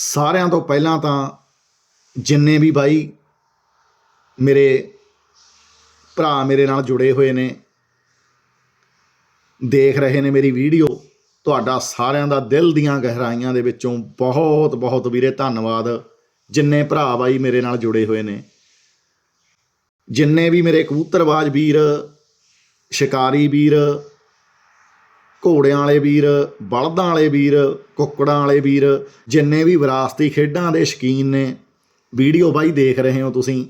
ਸਾਰਿਆਂ ਤੋਂ ਪਹਿਲਾਂ ਤਾਂ ਜਿੰਨੇ ਵੀ ਬਾਈ ਮੇਰੇ ਭਰਾ ਮੇਰੇ ਨਾਲ ਜੁੜੇ ਹੋਏ ਨੇ, ਦੇਖ ਰਹੇ ਨੇ ਮੇਰੀ ਵੀਡੀਓ, ਤੁਹਾਡਾ ਸਾਰਿਆਂ ਦਾ ਦਿਲ ਦੀਆਂ ਗਹਿਰਾਈਆਂ ਦੇ ਵਿੱਚੋਂ ਬਹੁਤ ਬਹੁਤ ਵੀਰੇ ਧੰਨਵਾਦ, ਜਿੰਨੇ ਭਰਾ ਬਾਈ ਮੇਰੇ ਨਾਲ ਜੁੜੇ ਹੋਏ ਨੇ। ਜਿੰਨੇ ਵੀ ਮੇਰੇ ਕਬੂਤਰਬਾਜ਼ ਵੀਰ, ਸ਼ਿਕਾਰੀ ਵੀਰ ਘੋੜਿਆਂ ਵਾਲੇ ਵੀਰ, ਬਲਦਾਂ ਵਾਲੇ ਵੀਰ, ਕੁੱਕੜਾਂ ਵਾਲੇ ਵੀਰ, ਜਿੰਨੇ ਵੀ ਵਿਰਾਸਤੀ ਖੇਡਾਂ ਦੇ ਸ਼ਕੀਨ ਨੇ, ਵੀਡੀਓ ਬਾਈ ਦੇਖ ਰਹੇ ਹੋ ਤੁਸੀਂ।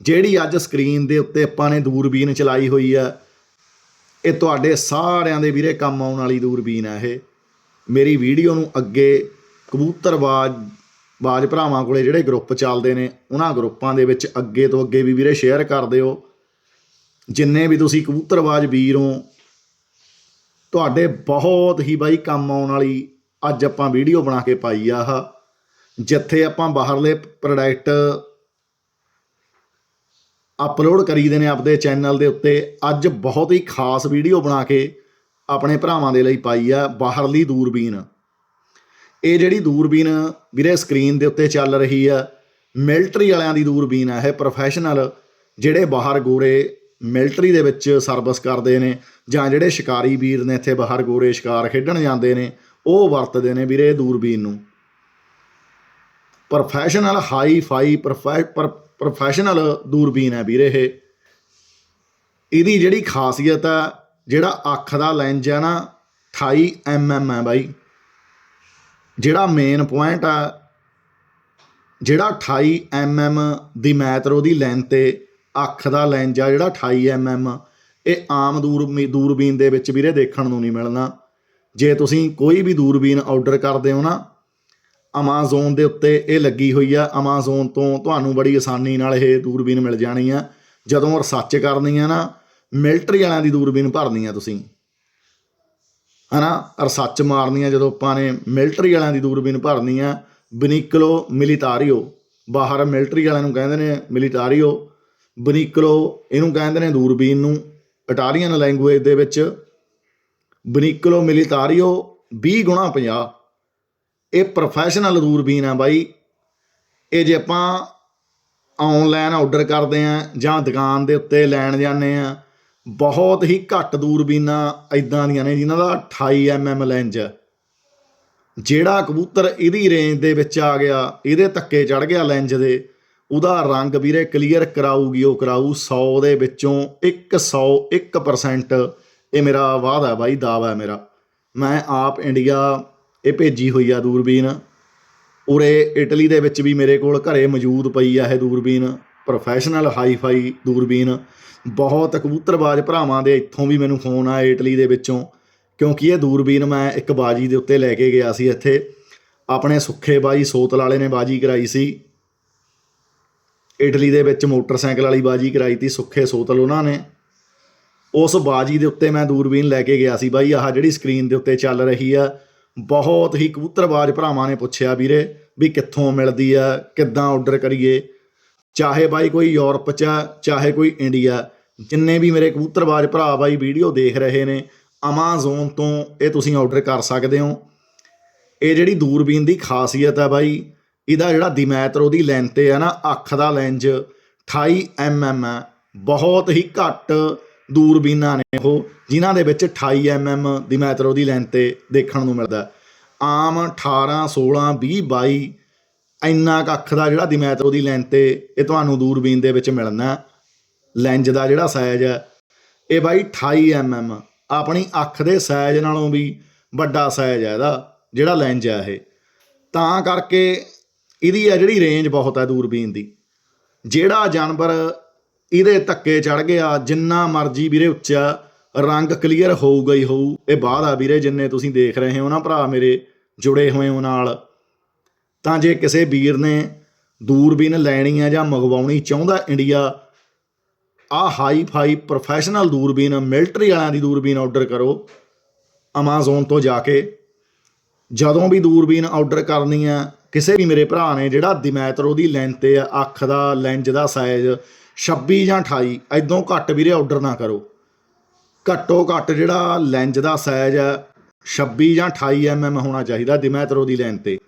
ਜਿਹੜੀ ਅੱਜ ਸਕਰੀਨ ਦੇ ਉੱਤੇ ਆਪਾਂ ਨੇ ਦੂਰਬੀਨ ਚਲਾਈ ਹੋਈ ਆ, ਇਹ ਤੁਹਾਡੇ ਸਾਰਿਆਂ ਦੇ ਵੀਰੇ ਕੰਮ ਆਉਣ ਵਾਲੀ ਦੂਰਬੀਨ ਆ ਇਹ। ਮੇਰੀ ਵੀਡੀਓ ਨੂੰ ਅੱਗੇ ਕਬੂਤਰਬਾਜ਼ ਬਾਜ ਭਰਾਵਾਂ ਕੋਲੇ ਜਿਹੜੇ ਗਰੁੱਪ ਚੱਲਦੇ ਨੇ, ਉਹਨਾਂ ਗਰੁੱਪਾਂ ਦੇ ਵਿੱਚ ਅੱਗੇ ਤੋਂ ਅੱਗੇ ਵੀ ਵੀਰੇ ਸ਼ੇਅਰ ਕਰ ਦਿਓ। ਜਿੰਨੇ ਵੀ ਤੁਸੀਂ ਕਬੂਤਰਬਾਜ਼ ਵੀਰ ਹੋ ਤੁਹਾਡੇ ਬਹੁਤ ਹੀ ਬਾਈ ਕੰਮ ਆਉਣ ਵਾਲੀ ਅੱਜ ਆਪਾਂ ਵੀਡੀਓ ਬਣਾ ਕੇ ਪਾਈ ਆ ਆਹ। ਜਿੱਥੇ ਆਪਾਂ ਬਾਹਰਲੇ ਪ੍ਰੋਡਕਟ ਅਪਲੋਡ ਕਰੀਦੇ ਨੇ ਆਪਦੇ ਚੈਨਲ ਦੇ ਉੱਤੇ, ਅੱਜ ਬਹੁਤ ਹੀ ਖਾਸ ਵੀਡੀਓ ਬਣਾ ਕੇ ਆਪਣੇ ਭਰਾਵਾਂ ਦੇ ਲਈ ਪਾਈ ਆ, ਬਾਹਰਲੀ ਦੂਰਬੀਨ। ਇਹ ਜਿਹੜੀ ਦੂਰਬੀਨ ਵੀਰੇ ਸਕਰੀਨ ਦੇ ਉੱਤੇ ਚੱਲ ਰਹੀ ਆ ਮਿਲਟਰੀ ਵਾਲਿਆਂ ਦੀ ਦੂਰਬੀਨ ਆ, ਇਹ ਪ੍ਰੋਫੈਸ਼ਨਲ ਜਿਹੜੇ ਬਾਹਰ ਗੋਰੇ ਮਿਲਟਰੀ ਦੇ ਵਿੱਚ ਸਰਵਿਸ ਕਰਦੇ ਨੇ ਜਾਂ ਜਿਹੜੇ ਸ਼ਿਕਾਰੀ ਵੀਰ ਨੇ ਇੱਥੇ ਬਾਹਰ ਗੋਰੇ ਸ਼ਿਕਾਰ ਖੇਡਣ ਜਾਂਦੇ ਨੇ, ਉਹ ਵਰਤਦੇ ਨੇ ਵੀਰੇ ਇਹ ਦੂਰਬੀਨ ਨੂੰ। ਪ੍ਰੋਫੈਸ਼ਨਲ ਹਾਈ ਫਾਈ ਪ੍ਰੋਫੈਸ਼ਨਲ ਦੂਰਬੀਨ ਹੈ ਵੀਰੇ ਇਹ। ਇਹਦੀ ਜਿਹੜੀ ਖਾਸੀਅਤ ਹੈ, ਜਿਹੜਾ ਅੱਖ ਦਾ ਲੈਂਜ ਹੈ ਨਾ 28 mm ਹੈ ਬਾਈ। ਜਿਹੜਾ ਮੇਨ ਪੁਆਇੰਟ ਆ ਜਿਹੜਾ 28 mm ਦੀ ਮੈਤਰੋ ਉਹਦੀ ਲੈਂਥ ਤੇ ਅੱਖ ਦਾ ਲੈਂਜ ਆ ਜਿਹੜਾ 28 mm ਇਹ ਆਮ ਦੂਰ ਦੂਰਬੀਨ ਦੇ ਵਿੱਚ ਵੀਰੇ ਦੇਖਣ ਨੂੰ ਨਹੀਂ ਮਿਲਣਾ। ਜੇ ਤੁਸੀਂ ਕੋਈ ਵੀ ਦੂਰਬੀਨ ਆਰਡਰ ਕਰਦੇ ਹੋ ਨਾ, Amazon ਦੇ ਉੱਤੇ ਇਹ ਲੱਗੀ ਹੋਈ ਆ। Amazon ਤੋਂ ਤੁਹਾਨੂੰ ਬੜੀ ਆਸਾਨੀ ਨਾਲ ਇਹ ਦੂਰਬੀਨ ਮਿਲ ਜਾਣੀ ਆ। ਜਦੋਂ ਰਿਸਰਚ ਕਰਨੀ ਆ ਨਾ ਮਿਲਟਰੀ ਵਾਲਿਆਂ ਦੀ ਦੂਰਬੀਨ ਭਰਨੀ ਆ ਤੁਸੀਂ। ਹਨਾ? ਰਿਸਰਚ ਮਾਰਨੀ ਆ ਜਦੋਂ ਆਪਾਂ ਨੇ ਮਿਲਟਰੀ ਵਾਲਿਆਂ ਦੀ ਦੂਰਬੀਨ ਭਰਨੀ ਆ। ਬਨਿਕਲੋ ਮਿਲੀਟਾਰੀਓ। ਬਾਹਰ ਮਿਲਟਰੀ ਵਾਲਿਆਂ ਨੂੰ ਕਹਿੰਦੇ ਨੇ ਮਿਲੀਟਾਰੀਓ। ਬਨੀਕਲੋ ਇਹਨੂੰ ਕਹਿੰਦੇ ਨੇ ਦੂਰਬੀਨ ਨੂੰ, ਇਟਾਲੀਅਨ ਲੈਂਗੁਏਜ ਦੇ ਵਿੱਚ ਬਨੀਕਲੋ ਮਿਲੀਟਾਰੀਓ 20 ਗੁਣਾ 50 ਇਹ ਪ੍ਰੋਫੈਸ਼ਨਲ ਦੂਰਬੀਨ ਆ ਬਾਈ। ਇਹ ਜੇ ਆਪਾਂ ਆਨਲਾਈਨ ਆਰਡਰ ਕਰਦੇ ਆ ਜਾਂ ਦੁਕਾਨ ਦੇ ਉੱਤੇ ਲੈਣ ਜਾਂਦੇ ਆ, ਬਹੁਤ ਹੀ ਘੱਟ ਦੂਰਬੀਨਾਂ ਇਦਾਂ ਦੀਆਂ ਨੇ ਜਿਨ੍ਹਾਂ ਦਾ 28 mm ਲੈਂਜ ਹੈ ਜਿਹੜਾ ਕਬੂਤਰ ਇਹਦੀ ਰੇਂਜ ਦੇ ਵਿੱਚ ਆ ਗਿਆ, ਇਹਦੇ ਧੱਕੇ ਚੜ ਗਿਆ ਲੈਂਜ ਦੇ ਉਹਦਾ ਰੰਗ ਵੀਰੇ ਕਲੀਅਰ ਕਰਾਊਗੀ, ਉਹ ਕਰਾਊ 100 ਦੇ ਵਿੱਚੋਂ 101% ਇਹ ਮੇਰਾ ਵਾਅਦਾ ਹੈ ਬਾਈ ਦਾਵਾ ਮੇਰਾ। ਮੈਂ ਆਪ ਇੰਡੀਆ ਇਹ ਭੇਜੀ ਹੋਈ ਆ ਦੂਰਬੀਨ। ਉਰੇ ਇਟਲੀ ਦੇ ਵਿੱਚ ਵੀ ਮੇਰੇ ਕੋਲ ਘਰੇ ਮੌਜੂਦ ਪਈ ਆ ਇਹ ਦੂਰਬੀਨ। ਪ੍ਰੋਫੈਸ਼ਨਲ ਹਾਈ-ਫਾਈ ਦੂਰਬੀਨ। ਬਹੁਤ ਕਬੂਤਰਬਾਜ਼ ਭਰਾਵਾਂ ਦੇ ਇੱਥੋਂ ਵੀ ਮੈਨੂੰ ਫੋਨ ਆਇਆ ਇਟਲੀ ਦੇ ਵਿੱਚੋਂ। ਕਿਉਂਕਿ ਇਹ ਦੂਰਬੀਨ ਮੈਂ ਇੱਕ ਬਾਜੀ ਦੇ ਉੱਤੇ ਲੈ ਕੇ ਗਿਆ ਸੀ ਇੱਥੇ। ਆਪਣੇ ਸੁੱਖੇ ਬਾਈ ਸੋਤਲ ਵਾਲੇ ਨੇ ਬਾਜੀ ਕਰਾਈ ਸੀ। ਇਟਲੀ ਦੇ ਵਿੱਚ ਮੋਟਰਸਾਈਕਲ ਵਾਲੀ ਬਾਜੀ ਕਰਾਈ ਤੀ ਸੁੱਖੇ ਸੋਤਲ ਉਹਨਾਂ ਨੇ। ਉਸ ਬਾਜੀ ਦੇ ਉੱਤੇ ਮੈਂ ਦੂਰਬੀਨ ਲੈ ਕੇ ਗਿਆ ਸੀ ਬਾਈ ਆਹ ਜਿਹੜੀ ਸਕਰੀਨ ਦੇ ਉੱਤੇ ਚੱਲ ਰਹੀ ਆ ਬਹੁਤ ਹੀ ਕਬੂਤਰਬਾਜ਼ ਭਰਾਵਾਂ ਨੇ ਪੁੱਛਿਆ ਵੀਰੇ ਵੀ ਕਿੱਥੋਂ ਮਿਲਦੀ ਆ ਕਿੱਦਾਂ ਆਰਡਰ ਕਰੀਏ। ਚਾਹੇ ਬਾਈ ਕੋਈ ਯੂਰਪ ਚ ਆ, ਚਾਹੇ ਕੋਈ ਇੰਡੀਆ ਜਿੰਨੇ ਵੀ ਮੇਰੇ ਕਬੂਤਰਬਾਜ਼ ਭਰਾ ਬਾਈ ਵੀਡੀਓ ਦੇਖ ਰਹੇ ਨੇ Amazon ਤੋਂ ਇਹ ਤੁਸੀਂ ਆਰਡਰ ਕਰ ਸਕਦੇ ਹੋ। ਇਹ ਜਿਹੜੀ ਦੂਰਬੀਨ ਦੀ ਖਾਸੀਅਤ ਹੈ ਬਾਈ ਇਹਦਾ ਜਿਹੜਾ ਦਿਮੈਤਰ ਉਹਦੀ ਲੈਂਥ ਤੇ ਹੈ ਨਾ, ਅੱਖ ਦਾ ਲੈਂਜ 28 mm ਹੈ ਬਹੁਤ ਹੀ ਘੱਟ ਦੂਰਬੀਨਾਂ ਨੇ ਉਹ, ਜਿਨ੍ਹਾਂ ਦੇ ਵਿੱਚ 28 mm ਦਿਮੈਤਰ ਉਹਦੀ ਲੈਂਥ ਤੇ ਦੇਖਣ ਨੂੰ ਮਿਲਦਾ। ਆਮ 18 16 20 22 ਇੰਨਾ ਕੁ ਅੱਖ ਦਾ ਜਿਹੜਾ ਦਿਮੈਤਰ ਉਹਦੀ ਲੈਂਥ ਤੇ ਇਹ ਤੁਹਾਨੂੰ ਦੂਰਬੀਨ ਦੇ ਵਿੱਚ ਮਿਲਣਾ। ਲੈਂਜ ਦਾ ਜਿਹੜਾ ਸਾਈਜ਼ ਹੈ ਇਹ ਬਾਈ 28 mm ਆਪਣੀ ਅੱਖ ਦੇ ਸਾਈਜ਼ ਨਾਲੋਂ ਵੀ ਵੱਡਾ ਸਾਈਜ਼ ਹੈ ਇਹਦਾ, ਜਿਹੜਾ ਲੈਂਜ ਹੈ ਇਹ। ਤਾਂ ਕਰਕੇ ਇਹਦੀ ਆ ਜਿਹੜੀ ਰੇਂਜ ਬਹੁਤ ਹੈ ਦੂਰਬੀਨ ਦੀ। ਜਿਹੜਾ ਜਾਨਵਰ ਇਹਦੇ ਧੱਕੇ ਚੜ ਗਿਆ, ਜਿੰਨਾ ਮਰਜ਼ੀ ਵੀਰੇ ਉੱਚਾ ਰੰਗ ਕਲੀਅਰ ਹੋਊਗਾ ਹੀ ਹੋਊ। ਇਹ ਬਾਅਦ ਆ ਵੀਰੇ, ਜਿੰਨੇ ਤੁਸੀਂ ਦੇਖ ਰਹੇ ਹੋ ਨਾ ਭਰਾ ਮੇਰੇ, ਜੁੜੇ ਹੋਏ ਹੋ ਨਾਲ। ਤਾਂ ਜੇ ਕਿਸੇ ਵੀਰ ਨੇ ਦੂਰਬੀਨ ਲੈਣੀ ਹੈ ਜਾਂ ਮੰਗਵਾਉਣੀ ਚਾਹੁੰਦਾ ਇੰਡੀਆ ਆ ਹਾਈ ਫਾਈ ਪ੍ਰੋਫੈਸ਼ਨਲ ਦੂਰਬੀਨ ਮਿਲਟਰੀ ਵਾਲਿਆਂ ਦੀ ਦੂਰਬੀਨ ਆਰਡਰ ਕਰੋ। Amazon ਤੋਂ ਜਾ ਕੇ। ਜਦੋਂ ਵੀ ਦੂਰਬੀਨ ਆਰਡਰ ਕਰਨੀ ਆ ਕਿਸੇ ਵੀ ਮੇਰੇ ਭਰਾ ਨੇ ਜਿਹੜਾ ਦਿਮੈਤਰ ਉਹਦੀ ਲੈਂਥ ਤੇ ਆ, ਅੱਖ ਦਾ ਲੈਂਜ ਦਾ ਸਾਈਜ਼ 26 ਜਾਂ 28 ਐਦੋਂ ਘੱਟ ਵੀਰੇ ਆਰਡਰ ਨਾ ਕਰੋ। ਘੱਟੋ ਘੱਟ ਜਿਹੜਾ ਲੈਂਜ ਦਾ ਸਾਈਜ਼ ਹੈ 26 ਜਾਂ 28 mm ਹੋਣਾ ਚਾਹੀਦਾ ਦਿਮੈਤਰੋ ਦੀ ਲੈਂਥ ਤੇ।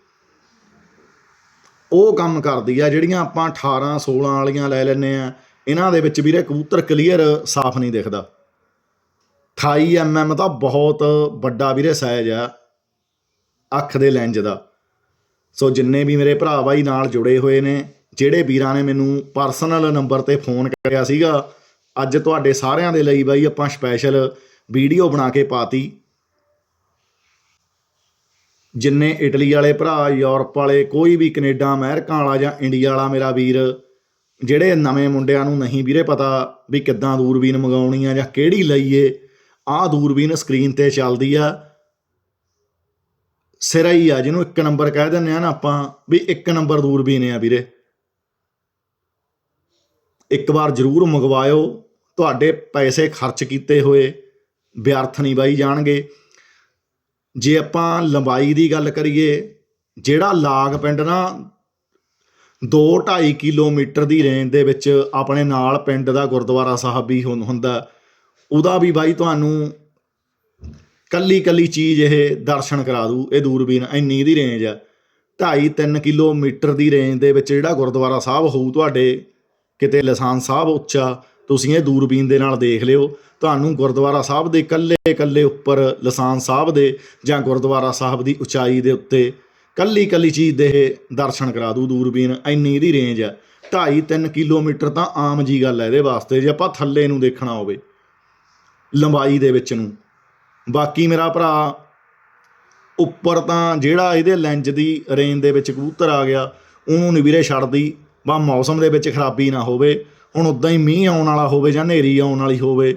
ਉਹ ਕੰਮ ਕਰਦੀ ਆ ਜਿਹੜੀਆਂ ਆਪਾਂ 18 16 ਵਾਲੀਆਂ ਲੈ ਲੈਨੇ ਆ, ਇਹਨਾਂ ਦੇ ਵਿੱਚ ਵੀਰੇ ਕਬੂਤਰ ਕਲੀਅਰ ਸਾਫ਼ ਨਹੀਂ ਦਿਖਦਾ। 28 mm ਤਾਂ ਬਹੁਤ ਵੱਡਾ ਵੀਰੇ ਸਾਈਜ਼ ਆ, ਅੱਖ ਦੇ ਲੈਂਜ ਦਾ। ਸੋ ਜਿੰਨੇ ਵੀ ਮੇਰੇ ਭਰਾ ਬਾਈ ਨਾਲ ਜੁੜੇ ਹੋਏ ਨੇ, ਜਿਹੜੇ ਵੀਰਾਂ ਨੇ ਮੈਨੂੰ ਪਰਸਨਲ ਨੰਬਰ ਤੇ ਫੋਨ ਕਰਿਆ ਸੀਗਾ, ਅੱਜ ਤੁਹਾਡੇ ਸਾਰਿਆਂ ਦੇ ਲਈ ਬਾਈ ਆਪਾਂ ਸਪੈਸ਼ਲ ਵੀਡੀਓ ਬਣਾ ਕੇ ਪਾਤੀ। ਜਿੰਨੇ ਇਟਲੀ ਵਾਲੇ ਭਰਾ, ਯੂਰਪ ਵਾਲੇ, ਕੋਈ ਵੀ ਕੈਨੇਡਾ, ਅਮਰੀਕਾ ਵਾਲਾ ਜਾਂ ਇੰਡੀਆ ਵਾਲਾ ਮੇਰਾ ਵੀਰ, ਜਿਹੜੇ ਨਵੇਂ ਮੁੰਡਿਆਂ ਨੂੰ ਨਹੀਂ ਵੀਰੇ ਪਤਾ ਵੀ ਕਿੱਦਾਂ ਦੂਰਬੀਨ ਮੰਗਾਉਣੀ ਆ ਜਾਂ ਕਿਹੜੀ ਲਈਏ, ਆਹ ਦੂਰਬੀਨ ਸਕਰੀਨ ਤੇ ਚੱਲਦੀ ਆ। ਸਿਰਾ ਹੀ ਆ, ਜਿਹਨੂੰ ਇੱਕ ਨੰਬਰ ਕਹਿ ਦਿੰਦੇ ਆ ਨਾ ਆਪਾਂ, ਵੀ ਇੱਕ ਨੰਬਰ ਦੂਰਬੀਨ ਆ ਵੀਰੇ। ਇੱਕ ਵਾਰ ਜ਼ਰੂਰ ਮੰਗਵਾਇਓ, ਤੁਹਾਡੇ ਪੈਸੇ ਖਰਚ ਕੀਤੇ ਹੋਏ, ਵਿਅਰਥ ਨਹੀਂ ਬਾਈ ਜਾਣਗੇ। ਜੇ ਆਪਾਂ ਲੰਬਾਈ ਦੀ ਗੱਲ ਕਰੀਏ, ਜਿਹੜਾ ਲਾਗ ਪਿੰਡ ਨਾ 2.5 ਕਿਲੋਮੀਟਰ ਦੀ ਰੇਂਜ ਦੇ ਵਿੱਚ ਆਪਣੇ ਨਾਲ ਪਿੰਡ ਦਾ ਗੁਰਦੁਆਰਾ ਸਾਹਿਬ ਵੀ ਹੁੰ- ਹੁੰਦਾ, ਉਹਦਾ ਵੀ ਬਾਈ ਤੁਹਾਨੂੰ ਕੱਲੀ ਕੱਲੀ ਚੀਜ਼ ਇਹ ਦਰਸ਼ਨ ਕਰਾ ਦੂ, ਇਹ ਦੂਰਬੀਨ ਇੰਨੀ ਦੀ ਰੇਂਜ ਹੈ 2.5 3 ਕਿਲੋਮੀਟਰ ਦੀ ਰੇਂਜ ਦੇ ਵਿੱਚ ਜਿਹੜਾ ਗੁਰਦੁਆਰਾ ਸਾਹਿਬ ਹੋਊ ਤੁਹਾਡੇ, ਕਿਤੇ ਲਸਾਨ ਸਾਹਿਬ ਉੱਚਾ, ਤੁਸੀਂ ਇਹ ਦੂਰਬੀਨ ਦੇ ਨਾਲ ਦੇਖ ਲਿਓ। ਤੁਹਾਨੂੰ ਗੁਰਦੁਆਰਾ ਸਾਹਿਬ ਦੇ ਕੱਲੇ ਕੱਲੇ ਉੱਪਰ ਲਸਾਨ ਸਾਹਿਬ ਦੇ ਜਾਂ ਗੁਰਦੁਆਰਾ ਸਾਹਿਬ ਦੀ ਉਚਾਈ ਦੇ ਉੱਤੇ ਕੱਲੀ ਕੱਲੀ ਚੀਜ਼ ਦੇ ਇਹ ਦਰਸ਼ਨ ਕਰਾ ਦੂ, ਦੂਰਬੀਨ ਇੰਨੀ ਦੀ ਰੇਂਜ ਹੈ 2.5 3 ਕਿਲੋਮੀਟਰ ਤਾਂ ਆਮ ਜੀ ਗੱਲ ਹੈ ਇਹਦੇ ਵਾਸਤੇ ਜੇ ਆਪਾਂ ਥੱਲੇ ਨੂੰ ਦੇਖਣਾ ਹੋਵੇ, ਲੰਬਾਈ ਦੇ ਵਿੱਚ ਨੂੰ। ਬਾਕੀ ਮੇਰਾ ਭਰਾ, ਉੱਪਰ ਤਾਂ ਜਿਹੜਾ ਇਹਦੇ ਲੈਂਜ ਦੀ ਰੇਂਜ ਦੇ ਵਿੱਚ ਕਬੂਤਰ ਆ ਗਿਆ, ਉਹਨੂੰ ਨਹੀਂ ਵੀਰੇ ਛੱਡਦੀ। ਬਾ ਮੌਸਮ ਦੇ ਵਿੱਚ ਖਰਾਬੀ ਨਾ ਹੋਵੇ। ਹੁਣ ਉਦਾਂ ਹੀ ਮੀਂਹ ਆਉਣ ਵਾਲਾ ਹੋਵੇ ਜਾਂ ਹਨੇਰੀ ਆਉਣ ਵਾਲੀ ਹੋਵੇ,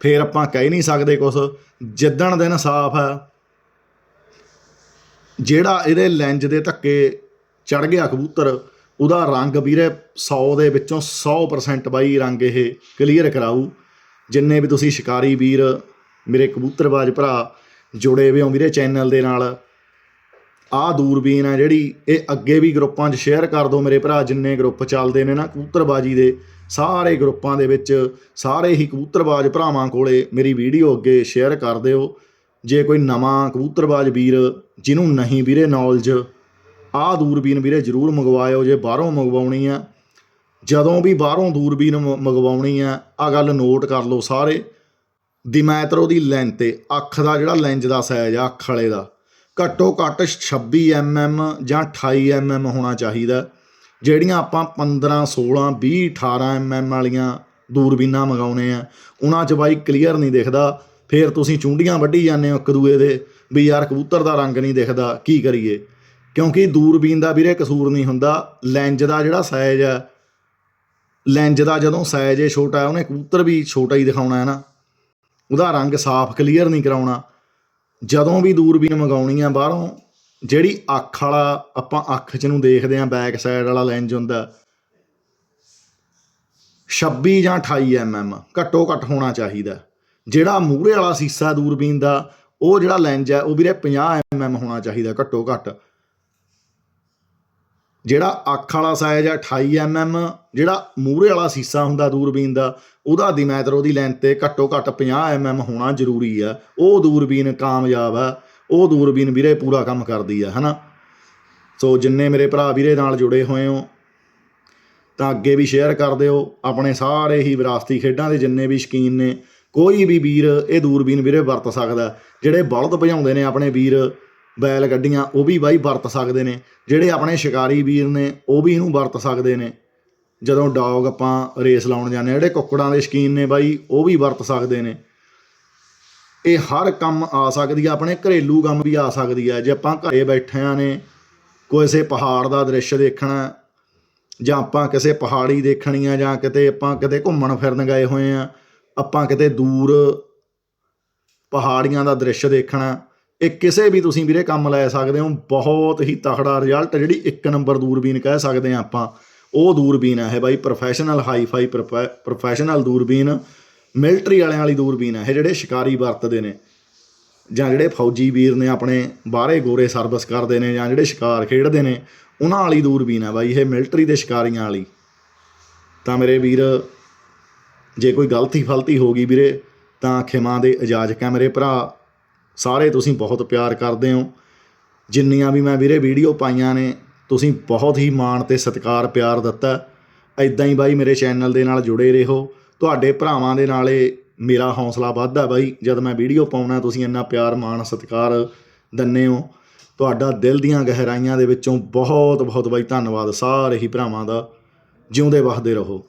ਫੇਰ ਆਪਾਂ ਕਹਿ ਨਹੀਂ ਸਕਦੇ ਕੁਛ। ਜਿੱਦਣ ਦਿਨ ਸਾਫ਼ ਹੈ, ਜਿਹੜਾ ਇਹਦੇ ਲੈਂਜ ਦੇ ਧੱਕੇ ਚੜ ਗਿਆ ਕਬੂਤਰ, ਉਹਦਾ ਰੰਗ ਵੀਰੇ 100 ਦੇ ਵਿੱਚੋਂ 100% ਬਾਈ ਰੰਗ ਇਹ ਕਲੀਅਰ ਕਰਾਊ। ਜਿੰਨੇ ਵੀ ਤੁਸੀਂ ਸ਼ਿਕਾਰੀ ਵੀਰ ਮੇਰੇ ਕਬੂਤਰਬਾਜ਼ ਭਰਾ ਜੁੜੇ ਹੋਏ ਹੋ ਵੀਰੇ ਚੈਨਲ ਦੇ ਨਾਲ। ਆਹ ਦੂਰਬੀਨ ਆ ਜਿਹੜੀ, ਇਹ ਅੱਗੇ ਵੀ ਗਰੁੱਪਾਂ 'ਚ ਸ਼ੇਅਰ ਕਰ ਦਿਓ ਮੇਰੇ ਭਰਾ, ਜਿੰਨੇ ਗਰੁੱਪ ਚੱਲਦੇ ਨੇ ਨਾ ਕਬੂਤਰਬਾਜੀ ਦੇ। ਸਾਰੇ ਗਰੁੱਪਾਂ ਦੇ ਵਿੱਚ ਸਾਰੇ ਹੀ ਕਬੂਤਰਬਾਜ਼ ਭਰਾਵਾਂ ਕੋਲੇ ਮੇਰੀ ਵੀਡੀਓ ਅੱਗੇ ਸ਼ੇਅਰ ਕਰ ਦਿਓ। ਜੇ ਕੋਈ ਨਵਾਂ ਕਬੂਤਰਬਾਜ਼ ਵੀਰ ਜਿਹਨੂੰ ਨਹੀਂ ਵੀਰੇ ਨੌਲੇਜ ਆਹ ਦੂਰਬੀਨ ਵੀਰੇ ਜ਼ਰੂਰ ਮੰਗਵਾਇਓ ਜੇ ਬਾਹਰੋਂ ਮੰਗਵਾਉਣੀ ਆ। ਜਦੋਂ ਵੀ ਬਾਹਰੋਂ ਦੂਰਬੀਨ ਮੰਗਵਾਉਣੀ ਆ ਆ ਗੱਲ ਨੋਟ ਕਰ ਲਓ ਸਾਰੇ। ਦਿਮੈਤਰ ਉਹਦੀ ਲੈਂਥ ਤੇ ਅੱਖ ਦਾ ਜਿਹੜਾ ਲੈਂਜ ਦਾ ਸਾਈਜ਼ ਆ, ਅੱਖ ਵਾਲੇ ਦਾ, ਘੱਟੋ ਘੱਟ 26 mm ਜਾਂ 28 mm ਹੋਣਾ ਚਾਹੀਦਾ। ਜਿਹੜੀਆਂ ਆਪਾਂ 15 16 20 18 mm ਵਾਲੀਆਂ ਦੂਰਬੀਨਾਂ ਮੰਗਾਉਨੇ ਆ, ਉਹਨਾਂ 'ਚ ਬਾਈ ਕਲੀਅਰ ਨਹੀਂ ਦਿਖਦਾ। ਫੇਰ ਤੁਸੀਂ ਚੁੰਡੀਆਂ ਵੱਢੀ ਜਾਂਦੇ ਹੋ ਇੱਕ ਦੂਏ ਦੇ, ਵੀ ਯਾਰ ਕਬੂਤਰ ਦਾ ਰੰਗ ਨਹੀਂ ਦਿਖਦਾ, ਕੀ ਕਰੀਏ? ਕਿਉਂਕਿ ਦੂਰਬੀਨ ਦਾ ਵੀਰੇ ਕਸੂਰ ਨਹੀਂ ਹੁੰਦਾ। ਲੈਂਜ ਦਾ ਜਿਹੜਾ ਸਾਈਜ਼ ਹੈ ਲੈਂਜ ਦਾ ਜਦੋਂ ਸਾਈਜ਼ ਏ ਛੋਟਾ ਹੈ ਉਹਨੇ ਕਬੂਤਰ ਵੀ ਛੋਟਾ ਹੀ ਦਿਖਾਉਣਾ ਹੈ ਨਾ। ਉਹਦਾ ਰੰਗ ਸਾਫ਼ ਕਲੀਅਰ ਨਹੀਂ ਕਰਾਉਣਾ। ਜਦੋਂ ਵੀ ਦੂਰਬੀਨ ਮੰਗਾਉਣੀ ਆ ਬਾਹਰੋਂ, ਜਿਹੜੀ ਅੱਖ ਵਾਲਾ ਆਪਾਂ ਅੱਖ 'ਚ ਨੂੰ ਦੇਖਦੇ ਆ ਬੈਕ ਸਾਈਡ ਵਾਲਾ ਲੈਂਜ ਹੁੰਦਾ 26 ਜਾਂ 28 mm ਘੱਟੋ ਘੱਟ ਹੋਣਾ ਚਾਹੀਦਾ। ਜਿਹੜਾ ਮੂਹਰੇ ਵਾਲਾ ਸੀਸਾ ਦੂਰਬੀਨ ਦਾ, ਉਹ ਜਿਹੜਾ ਲੈਂਜ ਹੈ ਉਹ ਵੀਰੇ 50 mm ਹੋਣਾ ਚਾਹੀਦਾ ਘੱਟੋ ਘੱਟ। ਜਿਹੜਾ ਅੱਖ ਵਾਲਾ ਸਾਈਜ਼ ਹੈ 28 mm ਜਿਹੜਾ ਮੂਹਰੇ ਵਾਲਾ ਸੀਸਾ ਹੁੰਦਾ ਦੂਰਬੀਨ ਦਾ ਉਹਦਾ ਦਿਮੈਤਰ ਉਹਦੀ ਲੈਂਥ ਤੇ ਘੱਟੋ ਘੱਟ 50 mm ਹੋਣਾ ਜ਼ਰੂਰੀ ਆ। ਉਹ ਦੂਰਬੀਨ ਕਾਮਯਾਬ ਆ। ਉਹ ਦੂਰਬੀਨ ਵੀਰੇ ਪੂਰਾ ਕੰਮ ਕਰਦੀ ਆ, ਹਨਾ? ਸੋ ਜਿੰਨੇ ਮੇਰੇ ਭਰਾ ਵੀਰੇ ਨਾਲ ਜੁੜੇ ਹੋਏ ਹੋ, ਤਾਂ ਅੱਗੇ ਵੀ ਸ਼ੇਅਰ ਕਰ ਦਿਓ। ਆਪਣੇ ਸਾਰੇ ਹੀ ਵਿਰਾਸਤੀ ਖੇਡਾਂ ਦੇ ਜਿੰਨੇ ਵੀ ਸ਼ਕੀਨ ਨੇ, ਕੋਈ ਵੀ ਵੀਰ ਇਹ ਦੂਰਬੀਨ ਵੀਰੇ ਵਰਤ ਸਕਦਾ ਜਿਹੜੇ ਬਲਦ ਭਜਾਉਂਦੇ ਨੇ ਆਪਣੇ ਵੀਰ ਬੈਲ ਗੱਡੀਆਂ ਉਹ ਵੀ ਬਾਈ ਵਰਤ ਸਕਦੇ ਨੇ। ਜਿਹੜੇ ਆਪਣੇ ਸ਼ਿਕਾਰੀ ਵੀਰ ਨੇ, ਉਹ ਵੀ ਇਹਨੂੰ ਵਰਤ ਸਕਦੇ ਨੇ। ਜਦੋਂ ਡੌਗ ਆਪਾਂ ਰੇਸ ਲਾਉਣ ਜਾਂਦੇ ਹਾਂ, ਜਿਹੜੇ ਕੁੱਕੜਾਂ ਦੇ ਸ਼ਕੀਨ ਨੇ ਬਾਈ, ਉਹ ਵੀ ਵਰਤ ਸਕਦੇ ਨੇ। ਇਹ ਹਰ ਕੰਮ ਆ ਸਕਦੀ ਆ, ਆਪਣੇ ਘਰੇਲੂ ਕੰਮ ਵੀ ਆ ਸਕਦੀ ਆ। ਜੇ ਆਪਾਂ ਘਰੇ ਬੈਠਿਆਂ ਨੇ ਕਿਸੇ ਪਹਾੜ ਦਾ ਦ੍ਰਿਸ਼ ਦੇਖਣਾ, ਜਾਂ ਆਪਾਂ ਕਿਸੇ ਪਹਾੜੀ ਦੇਖਣੀ ਆ, ਜਾਂ ਕਿਤੇ ਆਪਾਂ ਕਿਤੇ ਘੁੰਮਣ ਫਿਰਨ ਗਏ ਹੋਏ ਆ, ਆਪਾਂ ਕਿਤੇ ਦੂਰ ਪਹਾੜੀਆਂ ਦਾ ਦ੍ਰਿਸ਼ ਦੇਖਣਾ, ਇਹ ਕਿਸੇ ਵੀ ਤੁਸੀਂ ਵੀਰੇ ਕੰਮ ਲੈ ਸਕਦੇ ਹੋ, ਬਹੁਤ ਹੀ ਤਖੜਾ ਰਿਜ਼ਲਟ ਜਿਹੜੀ ਇੱਕ ਨੰਬਰ ਦੂਰਬੀਨ ਕਹਿ ਸਕਦੇ ਆ ਆਪਾਂ। ਉਹ ਦੂਰਬੀਨ ਹੈ ਇਹ ਬਾਈ ਪ੍ਰੋਫੈਸ਼ਨਲ ਹਾਈ-ਫਾਈ ਪ੍ਰੋਫੈਸ਼ਨਲ ਦੂਰਬੀਨ ਮਿਲਟਰੀ ਵਾਲਿਆਂ ਵਾਲੀ ਦੂਰਬੀਨ ਹੈ ਇਹ ਜਿਹੜੇ ਸ਼ਿਕਾਰੀ ਵਰਤਦੇ ਨੇ, ਜਾਂ ਜਿਹੜੇ ਫੌਜੀ ਵੀਰ ਨੇ ਆਪਣੇ ਬਾਹਰੇ ਗੋਰੇ ਸਰਵਿਸ ਕਰਦੇ ਨੇ, ਜਾਂ ਜਿਹੜੇ ਸ਼ਿਕਾਰ ਖੇਡਦੇ ਨੇ, ਉਹਨਾਂ ਵਾਲੀ ਦੂਰਬੀਨ ਹੈ ਬਾਈ, ਇਹ ਮਿਲਟਰੀ ਦੇ ਸ਼ਿਕਾਰੀਆਂ ਵਾਲੀ। ਤਾਂ ਮੇਰੇ ਵੀਰ, ਜੇ ਕੋਈ ਗਲਤੀ ਫਲਤੀ ਹੋ ਗਈ ਵੀਰੇ, ਤਾਂ ਖਿਮਾ ਦੇ ਇਜਾਜ਼ਤ ਹੈ ਮੇਰੇ ਭਰਾ? ਸਾਰੇ ਤੁਸੀਂ ਬਹੁਤ ਪਿਆਰ ਕਰਦੇ ਹੋ। ਜਿੰਨੀਆਂ ਵੀ ਮੈਂ ਵੀਰੇ ਵੀਡੀਓ ਪਾਈਆਂ ਨੇ ਤੁਸੀਂ ਬਹੁਤ ਹੀ ਮਾਣ ਤੇ ਸਤਿਕਾਰ, ਪਿਆਰ ਦਿੱਤਾ। ਐਦਾਂ ਹੀ ਬਾਈ ਮੇਰੇ ਚੈਨਲ ਦੇ ਨਾਲ ਜੁੜੇ ਰਹੋ। ਤੁਹਾਡੇ ਭਰਾਵਾਂ ਦੇ ਨਾਲੇ ਮੇਰਾ ਹੌਸਲਾ ਵੱਧਦਾ ਬਾਈ। ਜਦ ਮੈਂ ਵੀਡੀਓ ਪਾਉਣਾ, ਤੁਸੀਂ ਇੰਨਾ ਪਿਆਰ, ਮਾਣ, ਸਤਿਕਾਰ ਦਿੰਦੇ ਹੋ। ਤੁਹਾਡਾ ਦਿਲ ਦੀਆਂ ਗਹਿਰਾਈਆਂ ਦੇ ਵਿੱਚੋਂ ਬਹੁਤ ਬਹੁਤ ਬਾਈ ਧੰਨਵਾਦ। ਸਾਰੇ ਹੀ ਭਰਾਵਾਂ ਦਾ ਜਿਉਂਦੇ ਵਸਦੇ ਰਹੋ।